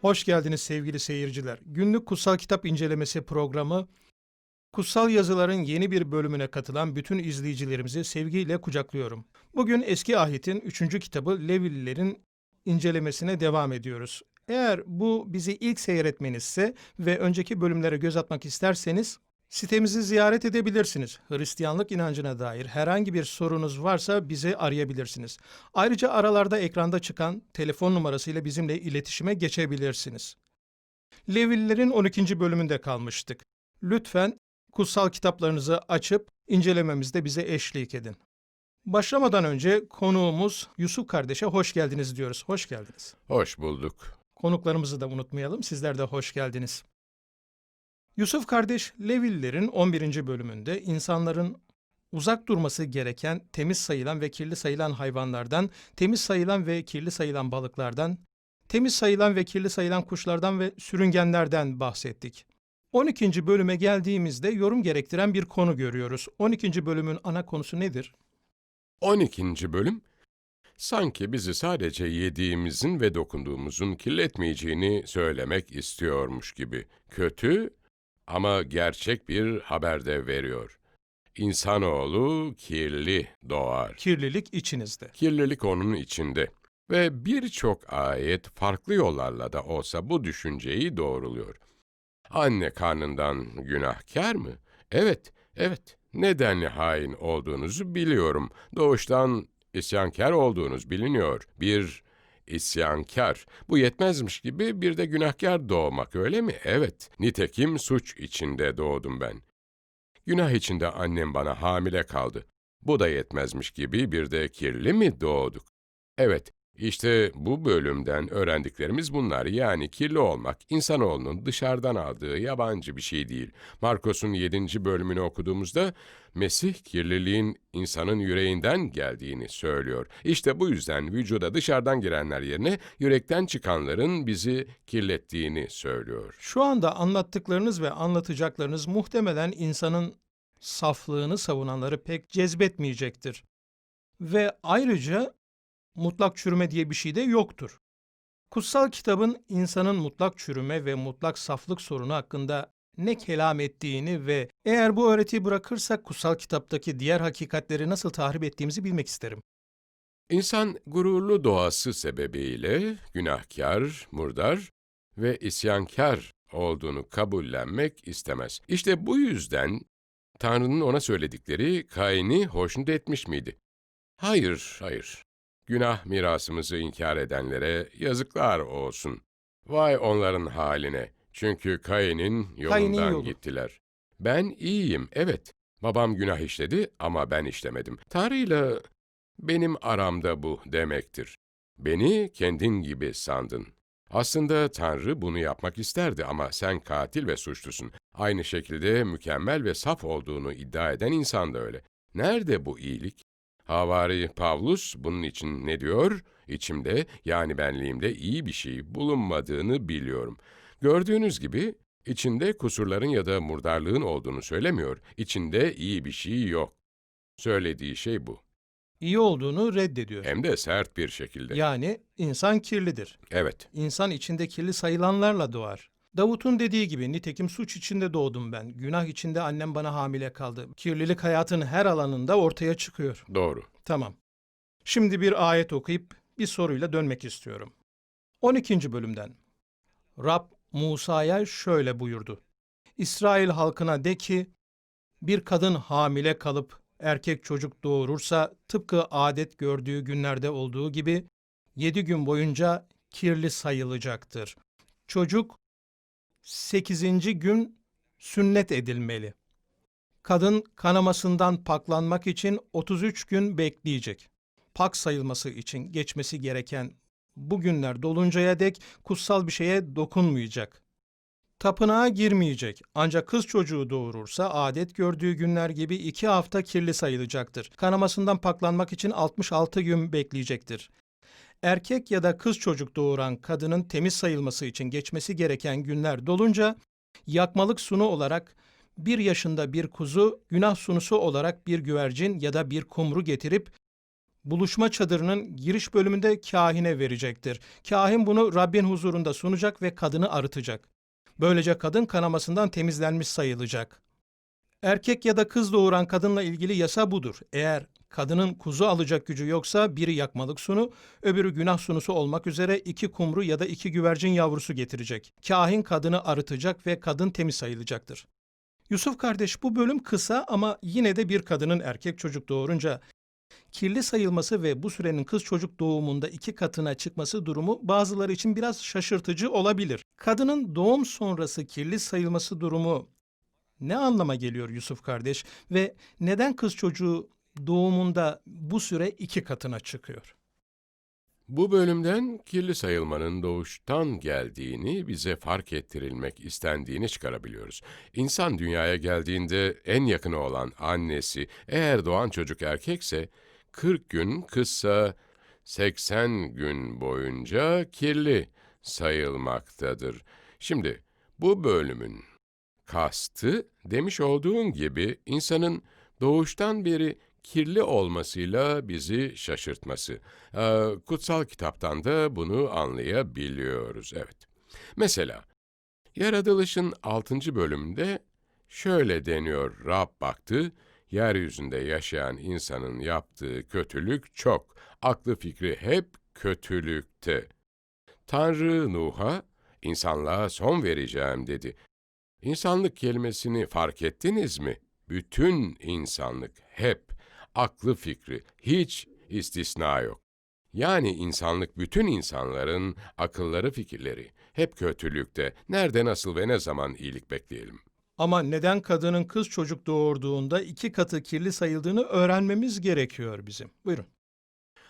Hoş geldiniz sevgili seyirciler. Günlük kutsal kitap incelemesi programı Kutsal yazıların yeni bir bölümüne katılan bütün izleyicilerimizi sevgiyle kucaklıyorum. Bugün Eski Ahit'in 3. kitabı Levililerin incelemesine devam ediyoruz. Eğer bu bizi ilk seyretmenizse ve önceki bölümlere göz atmak isterseniz sitemizi ziyaret edebilirsiniz. Hristiyanlık inancına dair herhangi bir sorunuz varsa bizi arayabilirsiniz. Ayrıca aralarda ekranda çıkan telefon numarasıyla bizimle iletişime geçebilirsiniz. Levililerin 12. bölümünde kalmıştık. Lütfen kutsal kitaplarınızı açıp incelememizde bize eşlik edin. Başlamadan önce konuğumuz Yusuf kardeşe hoş geldiniz diyoruz. Hoş geldiniz. Hoş bulduk. Konuklarımızı da unutmayalım. Sizler de hoş geldiniz. Yusuf kardeş Levililerin 11. bölümünde insanların uzak durması gereken temiz sayılan ve kirli sayılan hayvanlardan, temiz sayılan ve kirli sayılan balıklardan, temiz sayılan ve kirli sayılan kuşlardan ve sürüngenlerden bahsettik. 12. bölüme geldiğimizde yorum gerektiren bir konu görüyoruz. 12. bölümün ana konusu nedir? 12. bölüm sanki bizi sadece yediğimizin ve dokunduğumuzun kirletmeyeceğini söylemek istiyormuş gibi. Kötü ama gerçek bir haber de veriyor. İnsanoğlu kirli doğar. Kirlilik içinizde. Kirlilik onun içinde. Ve birçok ayet farklı yollarla da olsa bu düşünceyi doğruluyor. Anne karnından günahkar mı? Evet, evet. Nedenli hain olduğunuzu biliyorum. Doğuştan isyankar olduğunuz biliniyor. Bir isyankar. Bu yetmezmiş gibi bir de günahkar doğmak öyle mi? Evet. Nitekim suç içinde doğdum ben. Günah içinde annem bana hamile kaldı. Bu da yetmezmiş gibi bir de kirli mi doğduk? Evet, işte bu bölümden öğrendiklerimiz bunlar. Yani kirli olmak, insanoğlunun dışarıdan aldığı yabancı bir şey değil. Markos'un 7. bölümünü okuduğumuzda, Mesih kirliliğin insanın yüreğinden geldiğini söylüyor. İşte bu yüzden vücuda dışarıdan girenler yerine yürekten çıkanların bizi kirlettiğini söylüyor. Şu anda anlattıklarınız ve anlatacaklarınız muhtemelen insanın saflığını savunanları pek cezbetmeyecektir. Ve ayrıca mutlak çürüme diye bir şey de yoktur. Kutsal kitabın insanın mutlak çürüme ve mutlak saflık sorunu hakkında ne kelam ettiğini ve eğer bu öğretiyi bırakırsak kutsal kitaptaki diğer hakikatleri nasıl tahrip ettiğimizi bilmek isterim. İnsan gururlu doğası sebebiyle günahkar, murdar ve isyankar olduğunu kabullenmek istemez. İşte bu yüzden Tanrı'nın ona söyledikleri Kain'i hoşnut etmiş miydi? Hayır, hayır. Günah mirasımızı inkar edenlere yazıklar olsun. Vay onların haline. Çünkü Kain'in yolundan yolu. gittiler. Ben iyiyim, evet. Babam günah işledi ama ben işlemedim. Tanrı'yla benim aramda bu demektir. Beni kendin gibi sandın. Aslında Tanrı bunu yapmak isterdi ama sen katil ve suçlusun. Aynı şekilde mükemmel ve saf olduğunu iddia eden insan da öyle. Nerede bu iyilik? Havari Pavlus bunun için ne diyor? İçimde yani benliğimde iyi bir şey bulunmadığını biliyorum. Gördüğünüz gibi içinde kusurların ya da murdarlığın olduğunu söylemiyor. İçinde iyi bir şey yok. Söylediği şey bu. İyi olduğunu reddediyor. Hem de sert bir şekilde. Yani insan kirlidir. Evet. İnsan içinde kirli sayılanlarla doğar. Davut'un dediği gibi nitekim suç içinde doğdum ben. Günah içinde annem bana hamile kaldı. Kirlilik hayatın her alanında ortaya çıkıyor. Doğru. Tamam. Şimdi bir ayet okuyup bir soruyla dönmek istiyorum. 12. bölümden. Rab Musa'ya şöyle buyurdu. İsrail halkına de ki, Bir kadın hamile kalıp erkek çocuk doğurursa tıpkı adet gördüğü günlerde olduğu gibi yedi gün boyunca kirli sayılacaktır. Çocuk sekizinci gün sünnet edilmeli. Kadın kanamasından paklanmak için 33 gün bekleyecek. Pak sayılması için geçmesi gereken bu günler doluncaya dek kutsal bir şeye dokunmayacak. Tapınağa girmeyecek. Ancak kız çocuğu doğurursa adet gördüğü günler gibi iki hafta kirli sayılacaktır. Kanamasından paklanmak için 66 gün bekleyecektir. Erkek ya da kız çocuk doğuran kadının temiz sayılması için geçmesi gereken günler dolunca yakmalık sunu olarak bir yaşında bir kuzu, günah sunusu olarak bir güvercin ya da bir kumru getirip buluşma çadırının giriş bölümünde kahine verecektir. Kahin bunu Rabbin huzurunda sunacak ve kadını arıtacak. Böylece kadın kanamasından temizlenmiş sayılacak. Erkek ya da kız doğuran kadınla ilgili yasa budur. Eğer kadının kuzu alacak gücü yoksa biri yakmalık sunu, öbürü günah sunusu olmak üzere iki kumru ya da iki güvercin yavrusu getirecek. Kahin kadını arıtacak ve kadın temiz sayılacaktır. Yusuf kardeş bu bölüm kısa ama yine de bir kadının erkek çocuk doğurunca kirli sayılması ve bu sürenin kız çocuk doğumunda iki katına çıkması durumu bazıları için biraz şaşırtıcı olabilir. Kadının doğum sonrası kirli sayılması durumu ne anlama geliyor Yusuf kardeş ve neden kız çocuğu doğumunda bu süre iki katına çıkıyor? Bu bölümden kirli sayılmanın doğuştan geldiğini, bize fark ettirilmek istendiğini çıkarabiliyoruz. İnsan dünyaya geldiğinde en yakını olan annesi, eğer doğan çocuk erkekse, 40 gün kızsa 80 gün boyunca kirli sayılmaktadır. Şimdi bu bölümün kastı demiş olduğun gibi insanın doğuştan beri kirli olmasıyla bizi şaşırtması. Ee, kutsal kitaptan da bunu anlayabiliyoruz, evet. Mesela, Yaratılış'ın 6. bölümünde şöyle deniyor, Rab baktı, yeryüzünde yaşayan insanın yaptığı kötülük çok, aklı fikri hep kötülükte. Tanrı Nuh'a, insanlığa son vereceğim dedi. İnsanlık kelimesini fark ettiniz mi? Bütün insanlık hep aklı fikri hiç istisna yok. Yani insanlık bütün insanların akılları fikirleri hep kötülükte. Nerede nasıl ve ne zaman iyilik bekleyelim? Ama neden kadının kız çocuk doğurduğunda iki katı kirli sayıldığını öğrenmemiz gerekiyor bizim. Buyurun.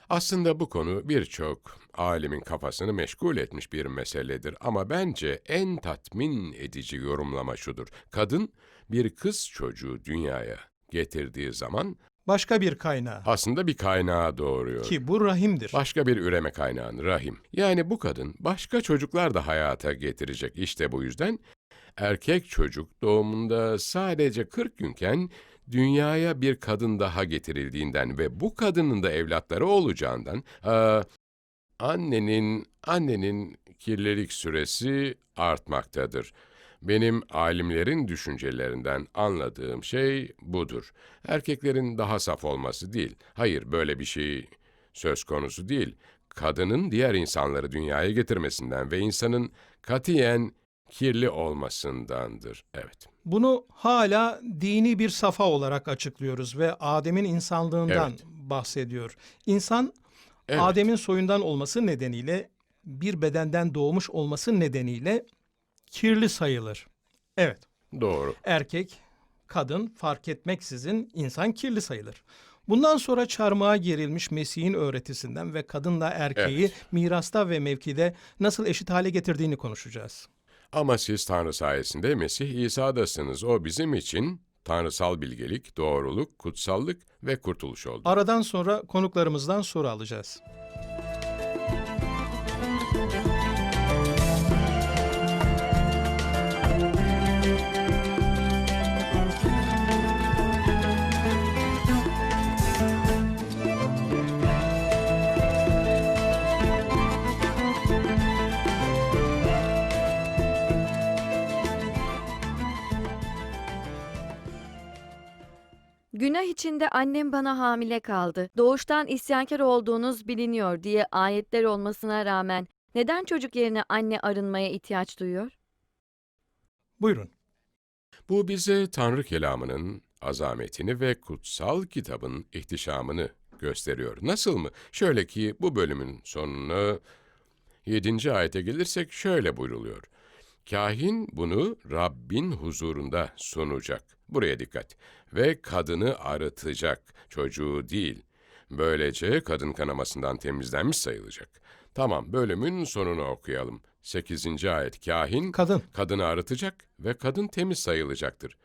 Aslında bu konu birçok alimin kafasını meşgul etmiş bir meseledir ama bence en tatmin edici yorumlama şudur. Kadın bir kız çocuğu dünyaya getirdiği zaman Başka bir kaynağı aslında bir kaynağa doğuruyor. ki bu rahimdir. Başka bir üreme kaynağını, rahim. Yani bu kadın başka çocuklar da hayata getirecek. İşte bu yüzden erkek çocuk doğumunda sadece 40 günken dünyaya bir kadın daha getirildiğinden ve bu kadının da evlatları olacağından aa, annenin annenin kirlilik süresi artmaktadır. Benim alimlerin düşüncelerinden anladığım şey budur. Erkeklerin daha saf olması değil. Hayır, böyle bir şey söz konusu değil. Kadının diğer insanları dünyaya getirmesinden ve insanın katiyen kirli olmasındandır. Evet. Bunu hala dini bir safa olarak açıklıyoruz ve Adem'in insanlığından Evet. bahsediyor. İnsan Evet. Adem'in soyundan olması nedeniyle bir bedenden doğmuş olması nedeniyle kirli sayılır. Evet, Doğru. erkek, kadın fark etmeksizin insan kirli sayılır. Bundan sonra çarmıha gerilmiş Mesih'in öğretisinden ve kadınla erkeği Evet. mirasta ve mevkide nasıl eşit hale getirdiğini konuşacağız. Ama siz Tanrı sayesinde Mesih İsa'dasınız. O bizim için tanrısal bilgelik, doğruluk, kutsallık ve kurtuluş oldu. Aradan sonra konuklarımızdan soru alacağız. Günah içinde annem bana hamile kaldı. Doğuştan isyankar olduğunuz biliniyor diye ayetler olmasına rağmen neden çocuk yerine anne arınmaya ihtiyaç duyuyor? Buyurun. Bu bize Tanrı kelamının azametini ve kutsal kitabın ihtişamını gösteriyor. Nasıl mı? Şöyle ki bu bölümün sonuna 7. ayete gelirsek şöyle buyruluyor. Kahin bunu Rabbin huzurunda sunacak. Buraya dikkat. Ve kadını arıtacak, çocuğu değil. Böylece kadın kanamasından temizlenmiş sayılacak. Tamam, bölümün sonunu okuyalım. 8. ayet kahin Kadın. kadını arıtacak ve kadın temiz sayılacaktır.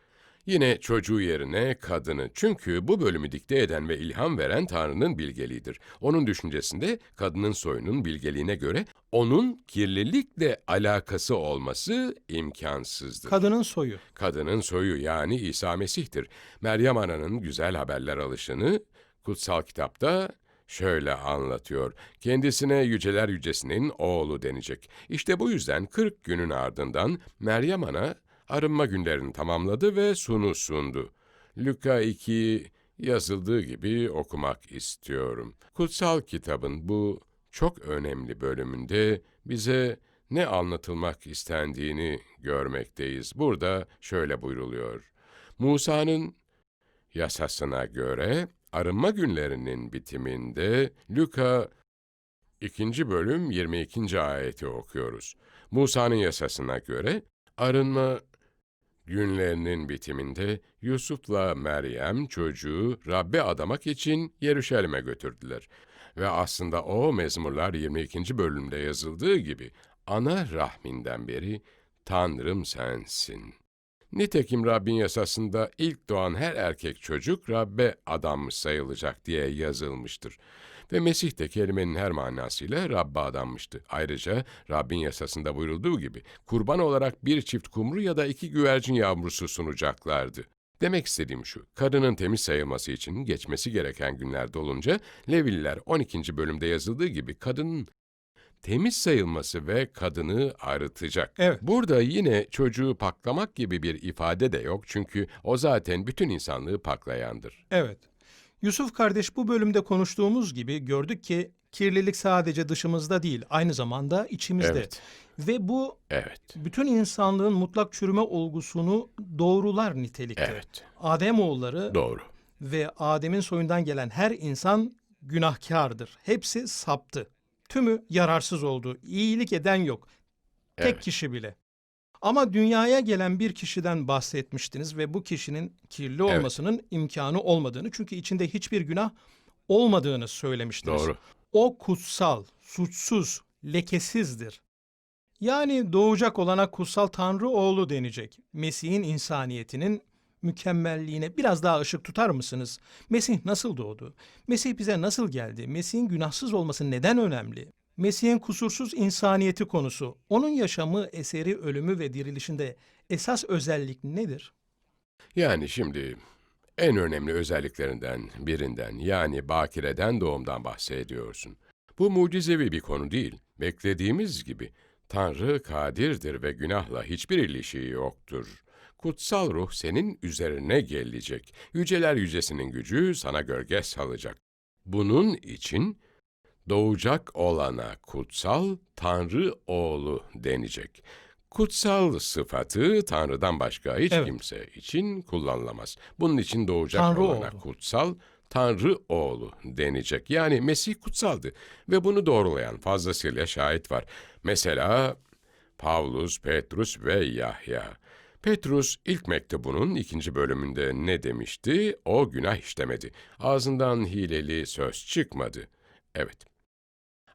Yine çocuğu yerine kadını. Çünkü bu bölümü dikte eden ve ilham veren Tanrı'nın bilgeliğidir. Onun düşüncesinde kadının soyunun bilgeliğine göre onun kirlilikle alakası olması imkansızdır. Kadının soyu. Kadının soyu yani İsa Mesih'tir. Meryem Ana'nın güzel haberler alışını kutsal kitapta şöyle anlatıyor. Kendisine yüceler yücesinin oğlu denecek. İşte bu yüzden 40 günün ardından Meryem Ana arınma günlerini tamamladı ve sunu sundu. Luka 2 yazıldığı gibi okumak istiyorum. Kutsal kitabın bu çok önemli bölümünde bize ne anlatılmak istendiğini görmekteyiz. Burada şöyle buyruluyor. Musa'nın yasasına göre arınma günlerinin bitiminde Luka 2. bölüm 22. ayeti okuyoruz. Musa'nın yasasına göre arınma günlerinin bitiminde Yusuf'la Meryem çocuğu Rabbe adamak için Yeruşalim'e götürdüler. Ve aslında o mezmurlar 22. bölümde yazıldığı gibi ana rahminden beri Tanrım sensin. Nitekim Rabbin yasasında ilk doğan her erkek çocuk Rabbe adanmış sayılacak diye yazılmıştır. Ve Mesih de kelimenin her manasıyla Rabbe adanmıştı. Ayrıca Rabbin yasasında buyurulduğu gibi kurban olarak bir çift kumru ya da iki güvercin yavrusu sunacaklardı. Demek istediğim şu, kadının temiz sayılması için geçmesi gereken günler dolunca Levililer 12. bölümde yazıldığı gibi kadının temiz sayılması ve kadını arıtacak. Evet. Burada yine çocuğu paklamak gibi bir ifade de yok çünkü o zaten bütün insanlığı paklayandır. Evet. Yusuf kardeş bu bölümde konuştuğumuz gibi gördük ki kirlilik sadece dışımızda değil, aynı zamanda içimizde. Evet. Ve bu Evet. bütün insanlığın mutlak çürüme olgusunu doğrular nitelikte. Evet. Adem oğulları Doğru. ve Adem'in soyundan gelen her insan günahkardır. Hepsi saptı. Tümü yararsız oldu. İyilik eden yok. Tek Evet. kişi bile. Ama dünyaya gelen bir kişiden bahsetmiştiniz ve bu kişinin kirli Evet. olmasının imkanı olmadığını çünkü içinde hiçbir günah olmadığını söylemiştiniz. Doğru. O kutsal, suçsuz, lekesizdir. Yani doğacak olana kutsal Tanrı oğlu denecek. Mesih'in insaniyetinin mükemmelliğine biraz daha ışık tutar mısınız? Mesih nasıl doğdu? Mesih bize nasıl geldi? Mesih'in günahsız olması neden önemli? Mesih'in kusursuz insaniyeti konusu, onun yaşamı, eseri, ölümü ve dirilişinde esas özellik nedir? Yani şimdi en önemli özelliklerinden birinden yani bakireden doğumdan bahsediyorsun. Bu mucizevi bir konu değil. Beklediğimiz gibi Tanrı kadirdir ve günahla hiçbir ilişiği yoktur. Kutsal ruh senin üzerine gelecek. Yüceler yücesinin gücü sana gölge salacak. Bunun için doğacak olana kutsal Tanrı oğlu denecek. Kutsal sıfatı Tanrı'dan başka hiç Evet. kimse için kullanılamaz. Bunun için doğacak Tanrı olana oğlu. kutsal Tanrı oğlu denecek. Yani Mesih kutsaldı ve bunu doğrulayan fazlasıyla şahit var. Mesela Pavlus, Petrus ve Yahya. Petrus ilk mektubunun ikinci bölümünde ne demişti? O günah işlemedi. Ağzından hileli söz çıkmadı. Evet.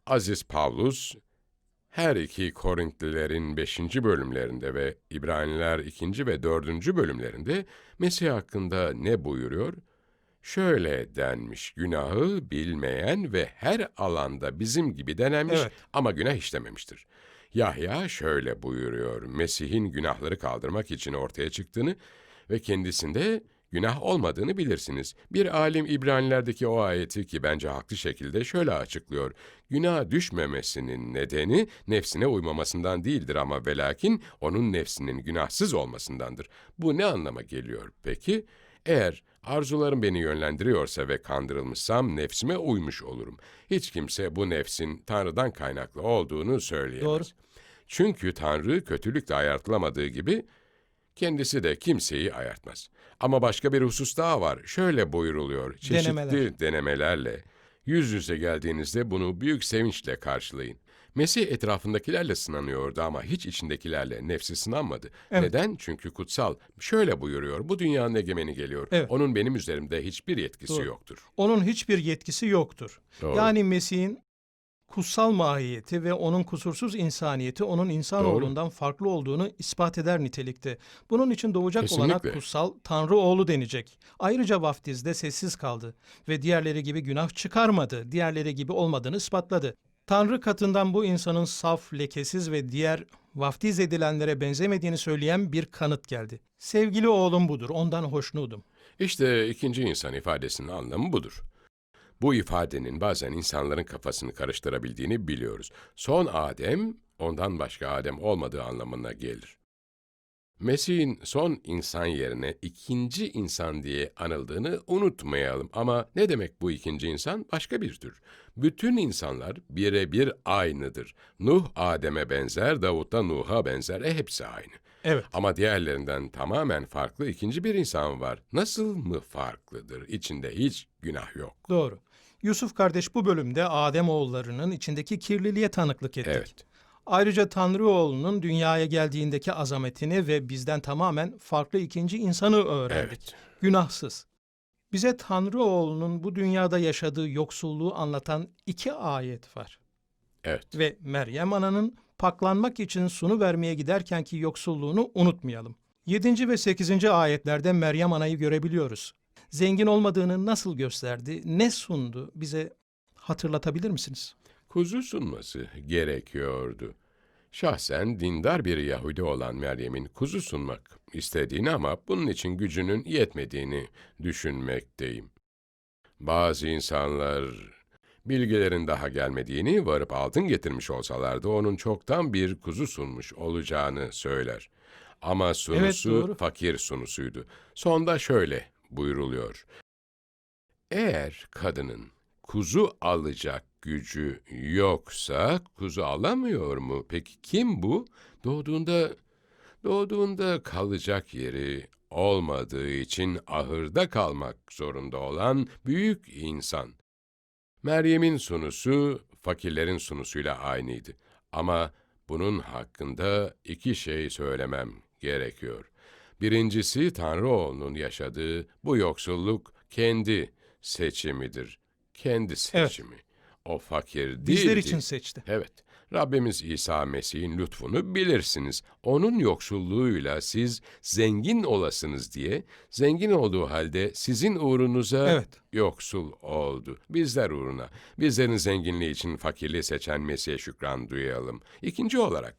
Aziz Pavlus, her iki Korintlilerin 5. bölümlerinde ve İbraniler 2. ve 4. bölümlerinde Mesih hakkında ne buyuruyor? Şöyle denmiş, günahı bilmeyen ve her alanda bizim gibi denenmiş Evet. ama günah işlememiştir. Yahya şöyle buyuruyor, Mesih'in günahları kaldırmak için ortaya çıktığını ve kendisinde günah olmadığını bilirsiniz. Bir alim İbranilerdeki o ayeti ki bence haklı şekilde şöyle açıklıyor. Günah düşmemesinin nedeni nefsine uymamasından değildir ama velakin onun nefsinin günahsız olmasındandır. Bu ne anlama geliyor peki? Eğer arzularım beni yönlendiriyorsa ve kandırılmışsam nefsime uymuş olurum. Hiç kimse bu nefsin Tanrı'dan kaynaklı olduğunu söyleyemez. Doğru. Çünkü Tanrı kötülükle ayartılamadığı gibi Kendisi de kimseyi ayartmaz. Ama başka bir husus daha var. Şöyle buyuruluyor. Çeşitli Denemeler. denemelerle yüz yüze geldiğinizde bunu büyük sevinçle karşılayın. Mesih etrafındakilerle sınanıyordu ama hiç içindekilerle nefsi sınanmadı. Evet. Neden? Çünkü kutsal. Şöyle buyuruyor. Bu dünyanın egemeni geliyor. Evet. Onun benim üzerimde hiçbir yetkisi Doğru. yoktur. Onun hiçbir yetkisi yoktur. Doğru. Yani Mesih'in kutsal mahiyeti ve onun kusursuz insaniyeti onun insanoğlundan farklı olduğunu ispat eder nitelikte. Bunun için doğacak olana Kesinlikle. kutsal Tanrı oğlu denecek. Ayrıca vaftizde sessiz kaldı ve diğerleri gibi günah çıkarmadı. Diğerleri gibi olmadığını ispatladı. Tanrı katından bu insanın saf, lekesiz ve diğer vaftiz edilenlere benzemediğini söyleyen bir kanıt geldi. Sevgili oğlum budur, ondan hoşnutum. İşte ikinci insan ifadesinin anlamı budur. Bu ifadenin bazen insanların kafasını karıştırabildiğini biliyoruz. Son Adem, ondan başka Adem olmadığı anlamına gelir. Mesih'in son insan yerine ikinci insan diye anıldığını unutmayalım. Ama ne demek bu ikinci insan? Başka bir tür. Bütün insanlar birebir aynıdır. Nuh Adem'e benzer, Davut da Nuh'a benzer. E hepsi aynı. Evet. Ama diğerlerinden tamamen farklı ikinci bir insan var. Nasıl mı farklıdır? İçinde hiç günah yok. Doğru. Yusuf kardeş bu bölümde Adem oğullarının içindeki kirliliğe tanıklık ettik. Evet. Ayrıca Tanrı oğlunun dünyaya geldiğindeki azametini ve bizden tamamen farklı ikinci insanı öğrendik. Evet. Günahsız. Bize Tanrı oğlunun bu dünyada yaşadığı yoksulluğu anlatan iki ayet var. Evet. Ve Meryem ananın paklanmak için sunu vermeye giderkenki yoksulluğunu unutmayalım. 7. ve 8. ayetlerde Meryem anayı görebiliyoruz. Zengin olmadığını nasıl gösterdi, ne sundu bize hatırlatabilir misiniz? Kuzu sunması gerekiyordu. Şahsen dindar bir Yahudi olan Meryem'in kuzu sunmak istediğini ama bunun için gücünün yetmediğini düşünmekteyim. Bazı insanlar bilgilerin daha gelmediğini varıp altın getirmiş olsalardı onun çoktan bir kuzu sunmuş olacağını söyler. Ama sunusu doğru. fakir sunusuydu. Sonda şöyle buyruluyor. Eğer kadının kuzu alacak gücü yoksa kuzu alamıyor mu? Peki kim bu? Doğduğunda doğduğunda kalacak yeri olmadığı için ahırda kalmak zorunda olan büyük insan. Meryem'in sunusu fakirlerin sunusuyla aynıydı. Ama bunun hakkında iki şey söylemem gerekiyor. Birincisi Tanrı oğlunun yaşadığı bu yoksulluk kendi seçimidir. Kendi seçimi. O fakir değildi. Bizler için seçti. Evet, Rabbimiz İsa Mesih'in lütfunu bilirsiniz. Onun yoksulluğuyla siz zengin olasınız diye, zengin olduğu halde sizin uğrunuza Evet. yoksul oldu. Bizler uğruna, bizlerin zenginliği için fakirliği seçen Mesih'e şükran duyalım. İkinci olarak,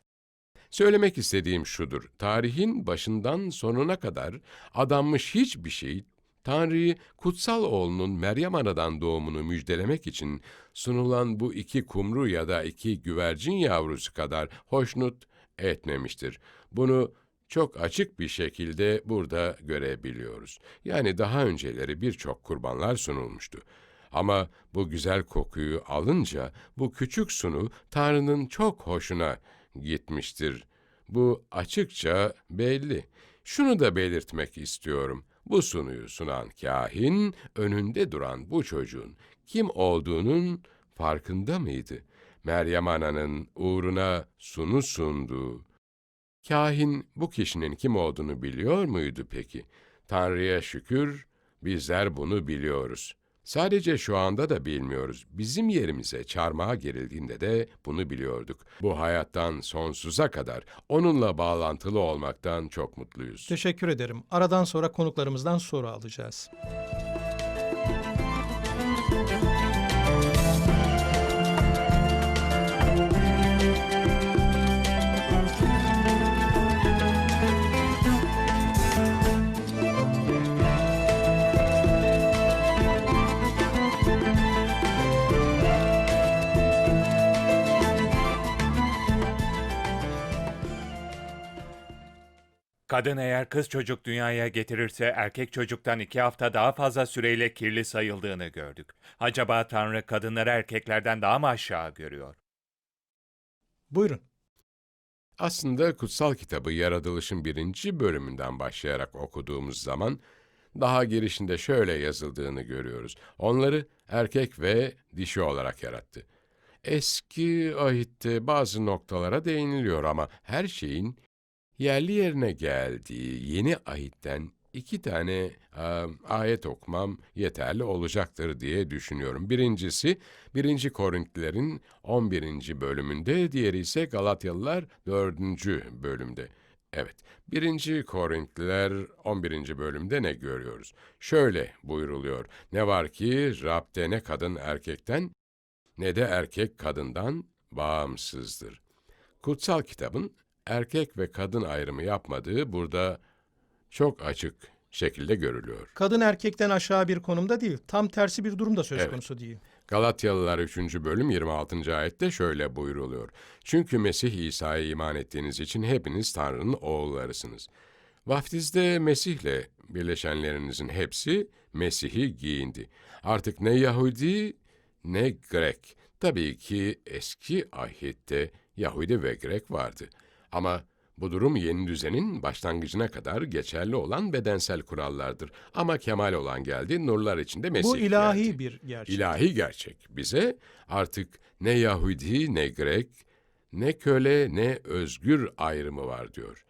söylemek istediğim şudur. Tarihin başından sonuna kadar adanmış hiçbir şey Tanrı'yı kutsal oğlunun Meryem Ana'dan doğumunu müjdelemek için sunulan bu iki kumru ya da iki güvercin yavrusu kadar hoşnut etmemiştir. Bunu çok açık bir şekilde burada görebiliyoruz. Yani daha önceleri birçok kurbanlar sunulmuştu. Ama bu güzel kokuyu alınca bu küçük sunu Tanrı'nın çok hoşuna gitmiştir. Bu açıkça belli. Şunu da belirtmek istiyorum. Bu sunuyu sunan kahin önünde duran bu çocuğun kim olduğunun farkında mıydı? Meryem Ana'nın uğruna sunu sunduğu. Kahin bu kişinin kim olduğunu biliyor muydu peki? Tanrı'ya şükür bizler bunu biliyoruz. Sadece şu anda da bilmiyoruz. Bizim yerimize çarmıha gerildiğinde de bunu biliyorduk. Bu hayattan sonsuza kadar onunla bağlantılı olmaktan çok mutluyuz. Teşekkür ederim. Aradan sonra konuklarımızdan soru alacağız. Kadın eğer kız çocuk dünyaya getirirse erkek çocuktan iki hafta daha fazla süreyle kirli sayıldığını gördük. Acaba Tanrı kadınları erkeklerden daha mı aşağı görüyor? Buyurun. Aslında kutsal kitabı yaratılışın birinci bölümünden başlayarak okuduğumuz zaman daha girişinde şöyle yazıldığını görüyoruz. Onları erkek ve dişi olarak yarattı. Eski ahitte bazı noktalara değiniliyor ama her şeyin yerli yerine geldiği yeni ahitten iki tane e, ayet okumam yeterli olacaktır diye düşünüyorum. Birincisi 1. Korintlilerin 11. bölümünde, diğeri ise Galatyalılar 4. bölümde. Evet, 1. Korintliler 11. bölümde ne görüyoruz? Şöyle buyruluyor. Ne var ki Rab'de ne kadın erkekten ne de erkek kadından bağımsızdır. Kutsal kitabın erkek ve kadın ayrımı yapmadığı burada çok açık şekilde görülüyor. Kadın erkekten aşağı bir konumda değil, tam tersi bir durumda söz Evet. konusu değil. Galatyalılar 3. bölüm 26. ayette şöyle buyruluyor. Çünkü Mesih İsa'ya iman ettiğiniz için hepiniz Tanrı'nın oğullarısınız. Vaftizde Mesih'le birleşenlerinizin hepsi Mesih'i giyindi. Artık ne Yahudi ne Grek. Tabii ki eski ahitte Yahudi ve Grek vardı. Ama bu durum yeni düzenin başlangıcına kadar geçerli olan bedensel kurallardır. Ama kemal olan geldi, nurlar içinde Mesih Bu ilahi geldi. bir gerçek. İlahi gerçek. Bize artık ne Yahudi ne Grek, ne köle ne özgür ayrımı var diyor.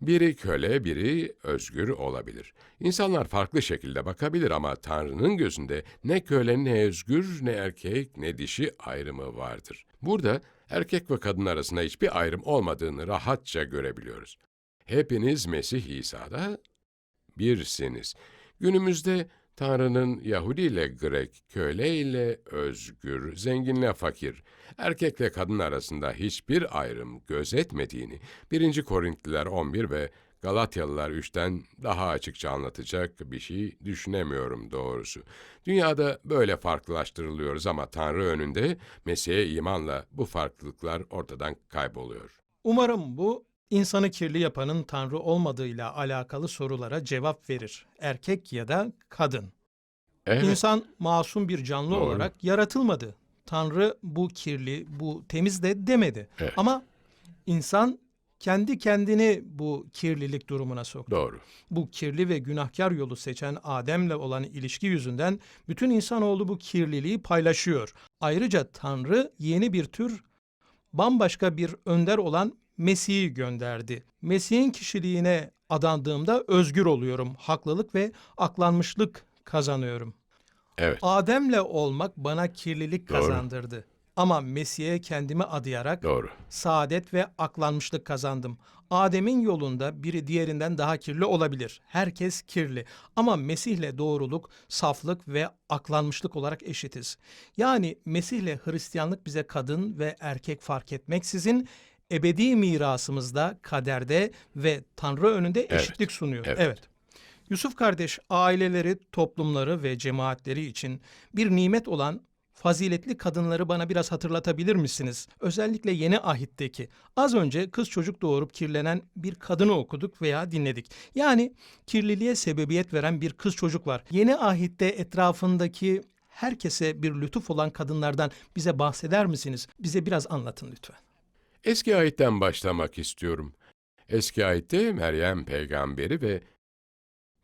Biri köle, biri özgür olabilir. İnsanlar farklı şekilde bakabilir ama Tanrı'nın gözünde ne köle ne özgür ne erkek ne dişi ayrımı vardır. Burada erkek ve kadın arasında hiçbir ayrım olmadığını rahatça görebiliyoruz. Hepiniz Mesih İsa'da birsiniz. Günümüzde Tanrı'nın Yahudi ile Grek, köle ile özgür, zenginle fakir, erkekle kadın arasında hiçbir ayrım gözetmediğini 1. Korintliler 11 ve Galatyalılar 3'ten daha açıkça anlatacak bir şey düşünemiyorum doğrusu. Dünyada böyle farklılaştırılıyoruz ama Tanrı önünde Mesih'e imanla bu farklılıklar ortadan kayboluyor. Umarım bu insanı kirli yapanın Tanrı olmadığıyla alakalı sorulara cevap verir. Erkek ya da kadın. Evet, İnsan masum bir canlı Doğru. olarak yaratılmadı. Tanrı bu kirli, bu temiz de demedi. Evet. Ama insan kendi kendini bu kirlilik durumuna soktu. doğru. Bu kirli ve günahkar yolu seçen Adem'le olan ilişki yüzünden bütün insanoğlu bu kirliliği paylaşıyor. Ayrıca Tanrı yeni bir tür, bambaşka bir önder olan Mesih'i gönderdi. Mesih'in kişiliğine adandığımda özgür oluyorum. Haklılık ve aklanmışlık kazanıyorum. Evet, Adem'le olmak bana kirlilik Doğru. kazandırdı. Ama Mesih'e kendimi adayarak doğru. saadet ve aklanmışlık kazandım. Adem'in yolunda biri diğerinden daha kirli olabilir. Herkes kirli. Ama Mesih'le doğruluk, saflık ve aklanmışlık olarak eşitiz. Yani Mesih'le Hristiyanlık bize kadın ve erkek fark etmeksizin ebedi mirasımızda, kaderde ve Tanrı önünde Evet, eşitlik sunuyor. evet. evet. Yusuf kardeş aileleri, toplumları ve cemaatleri için bir nimet olan faziletli kadınları bana biraz hatırlatabilir misiniz? Özellikle yeni ahitteki. Az önce kız çocuk doğurup kirlenen bir kadını okuduk veya dinledik. Yani kirliliğe sebebiyet veren bir kız çocuk var. Yeni ahitte etrafındaki herkese bir lütuf olan kadınlardan bize bahseder misiniz? Bize biraz anlatın lütfen. Eski ayetten başlamak istiyorum. Eski ayette Meryem peygamberi ve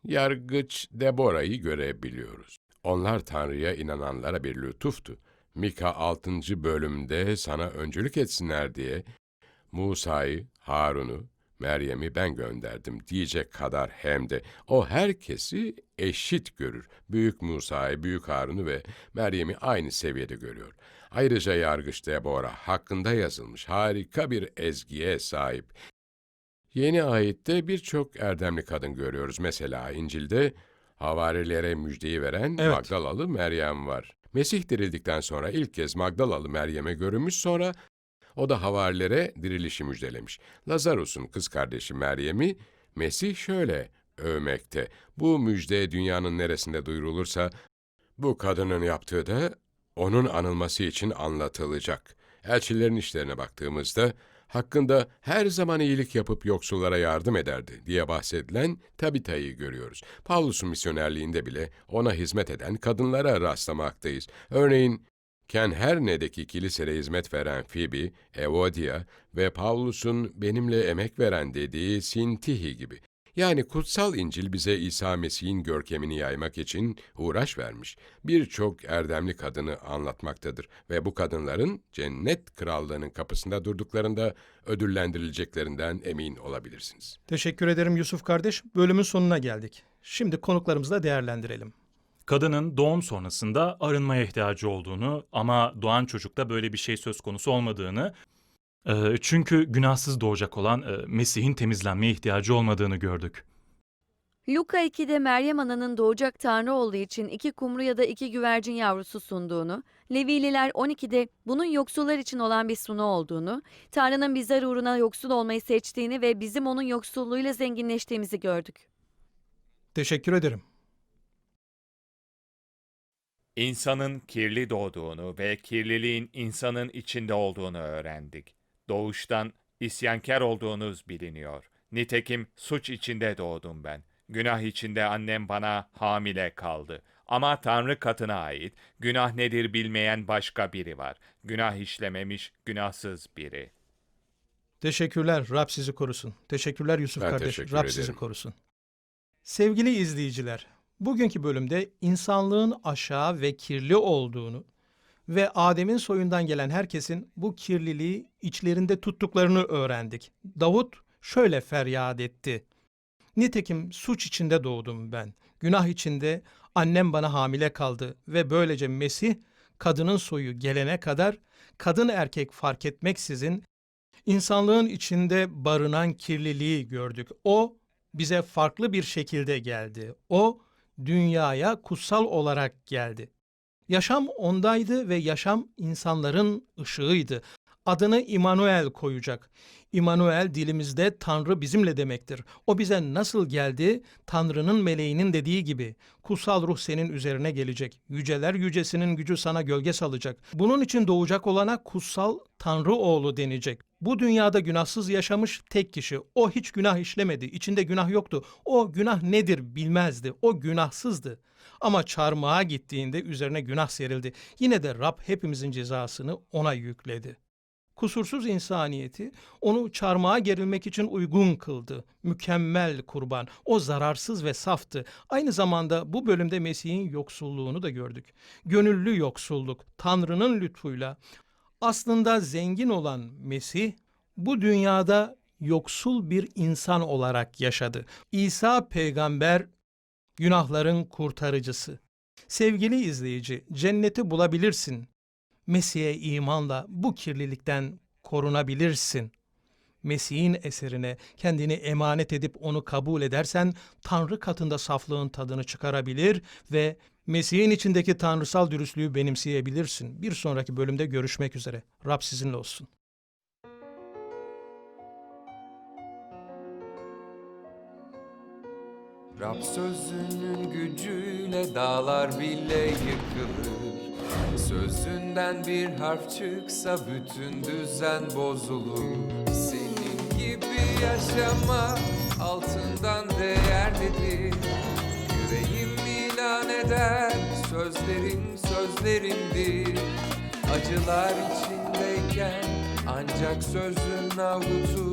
yargıç Debora'yı görebiliyoruz. Onlar Tanrı'ya inananlara bir lütuftu. Mika 6. bölümde sana öncülük etsinler diye Musa'yı, Harun'u, Meryem'i ben gönderdim diyecek kadar hem de o herkesi eşit görür. Büyük Musa'yı, Büyük Harun'u ve Meryem'i aynı seviyede görüyor. Ayrıca yargıç Debora hakkında yazılmış harika bir ezgiye sahip. Yeni ayette birçok erdemli kadın görüyoruz. Mesela İncil'de havarilere müjdeyi veren Evet. Magdalalı Meryem var. Mesih dirildikten sonra ilk kez Magdalalı Meryem'e görünmüş sonra o da havarilere dirilişi müjdelemiş. Lazarus'un kız kardeşi Meryem'i Mesih şöyle övmekte. Bu müjde dünyanın neresinde duyurulursa bu kadının yaptığı da onun anılması için anlatılacak. Elçilerin işlerine baktığımızda hakkında her zaman iyilik yapıp yoksullara yardım ederdi diye bahsedilen Tabita'yı görüyoruz. Pavlus'un misyonerliğinde bile ona hizmet eden kadınlara rastlamaktayız. Örneğin Kenherne'deki kilisede hizmet veren Phoebe, Evodia ve Pavlus'un benimle emek veren dediği Sintihi gibi. Yani kutsal İncil bize İsa Mesih'in görkemini yaymak için uğraş vermiş. Birçok erdemli kadını anlatmaktadır ve bu kadınların cennet krallığının kapısında durduklarında ödüllendirileceklerinden emin olabilirsiniz. Teşekkür ederim Yusuf kardeş. Bölümün sonuna geldik. Şimdi konuklarımızı da değerlendirelim. Kadının doğum sonrasında arınmaya ihtiyacı olduğunu ama doğan çocukta böyle bir şey söz konusu olmadığını, e, çünkü günahsız doğacak olan e, Mesih'in temizlenmeye ihtiyacı olmadığını gördük. Luka 2'de Meryem Ana'nın doğacak Tanrı olduğu için iki kumru ya da iki güvercin yavrusu sunduğunu, Levililer 12'de bunun yoksullar için olan bir sunu olduğunu, Tanrı'nın bizler uğruna yoksul olmayı seçtiğini ve bizim onun yoksulluğuyla zenginleştiğimizi gördük. Teşekkür ederim. İnsanın kirli doğduğunu ve kirliliğin insanın içinde olduğunu öğrendik. Doğuştan isyankar olduğunuz biliniyor. Nitekim suç içinde doğdum ben. Günah içinde annem bana hamile kaldı. Ama Tanrı katına ait günah nedir bilmeyen başka biri var. Günah işlememiş, günahsız biri. Teşekkürler. Rab sizi korusun. Teşekkürler Yusuf Ben kardeş. teşekkür Rab sizi ederim. korusun. Sevgili izleyiciler, bugünkü bölümde insanlığın aşağı ve kirli olduğunu ve Adem'in soyundan gelen herkesin bu kirliliği içlerinde tuttuklarını öğrendik. Davut şöyle feryat etti. Nitekim suç içinde doğdum ben. Günah içinde annem bana hamile kaldı ve böylece Mesih kadının soyu gelene kadar kadın erkek fark etmeksizin İnsanlığın içinde barınan kirliliği gördük. O bize farklı bir şekilde geldi. O dünyaya kutsal olarak geldi. Yaşam ondaydı ve yaşam insanların ışığıydı. Adını İmanuel koyacak. İmanuel dilimizde Tanrı bizimle demektir. O bize nasıl geldi? Tanrı'nın meleğinin dediği gibi. Kutsal ruh senin üzerine gelecek. Yüceler yücesinin gücü sana gölge salacak. Bunun için doğacak olana kutsal Tanrı oğlu denecek. Bu dünyada günahsız yaşamış tek kişi. O hiç günah işlemedi. İçinde günah yoktu. O günah nedir bilmezdi. O günahsızdı. Ama çarmıha gittiğinde üzerine günah serildi. Yine de Rab hepimizin cezasını ona yükledi. Kusursuz insaniyeti onu çarmıha gerilmek için uygun kıldı. Mükemmel kurban. O zararsız ve saftı. Aynı zamanda bu bölümde Mesih'in yoksulluğunu da gördük. Gönüllü yoksulluk, Tanrı'nın lütfuyla. Aslında zengin olan Mesih bu dünyada yoksul bir insan olarak yaşadı. İsa peygamber günahların kurtarıcısı. Sevgili izleyici, cenneti bulabilirsin. Mesih'e imanla bu kirlilikten korunabilirsin. Mesih'in eserine kendini emanet edip onu kabul edersen Tanrı katında saflığın tadını çıkarabilir ve Mesih'in içindeki tanrısal dürüstlüğü benimseyebilirsin. Bir sonraki bölümde görüşmek üzere. Rab sizinle olsun. Rab sözünün gücüyle dağlar bile yıkılır. Sözünden bir harf çıksa bütün düzen bozulur. Senin gibi yaşama altından değerlidir Yüreğim ilan eder sözlerin sözlerimdir. Acılar içindeyken ancak sözün avutur